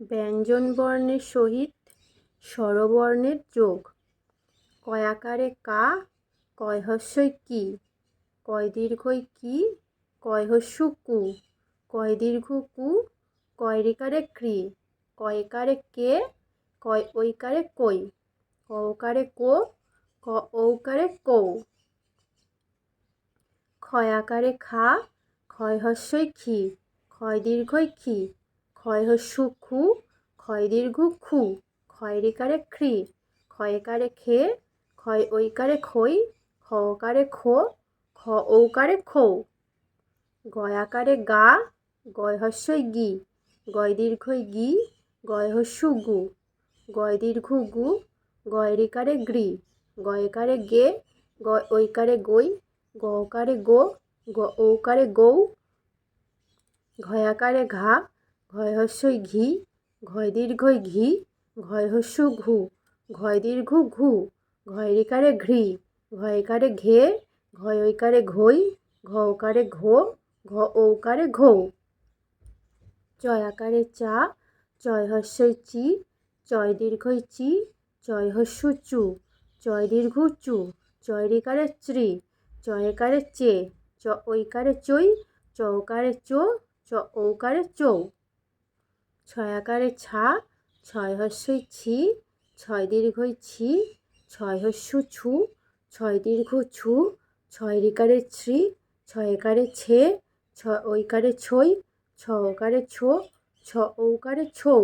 ব্যঞ্জনবর্ণের সহিত স্বরবর্ণের যোগ। কয়াকারে কা কয় হস্যই কি? কয় দীর্ঘই কি? কয় হস্য কু? কয় দীর্ঘ কু? কয় রিকারে ক্রি? কয়কারে কে? কয় ঐকারে কই? ক কো? ক ঔকারে কৌ ক্ষয়াকারে খা? ক্ষয় খি ক্ষয় দীর্ঘই খি ক্ষয় হস্য খু ক্ষয় দীর্ঘ খু ক্ষয় রিকারে খ্রি ক্ষয়কারে খে ক্ষয় ঐকারে খই খ ওকারে খো। খ ঔকারে খৌ গয়াকারে গা গয় হস্যই গি গয় দীর্ঘই গি গয় হস্য গু। গয় দীর্ঘ গু গয় রিকারে গ্রি, গয়কারে গে গ ঐকারে গই গ ওকারে গো গ ঔকারে গৌ, ঘয়াকারে ঘা ঘয় হস্যই ঘি ঘয় দীর্ঘই ঘি ঘয় হস্য ঘু ঘয় দীর্ঘ ঘু ঘয় রিকারে ঘৃ ঘয়কারে ঘে ঘয় ঐকারে ঘই ঘ ওকারে ঘো, ঘ ঔকারে ঘৌ। চয়াকারে চা, চয় হস্যই চি, চয় দীর্ঘই চি, চয় হস্য চু, চয় দীর্ঘ চু, চয় রিকারে চ্রি চয়কারে চে, চ ঐকারে চই চৌকারে চো, চ ঔকারে চৌ। ছয়াকারে ছা, ছয় হস্যই ছি, ছয় দীর্ঘই ছি, ছয় হস্য ছু, ছয় দীর্ঘ ছু, ছয় রিকারে ছি, ছয় একারে ছে ছ ঐকারে ছই ছ ওকারে ছো ছ ঔকারে ছৌ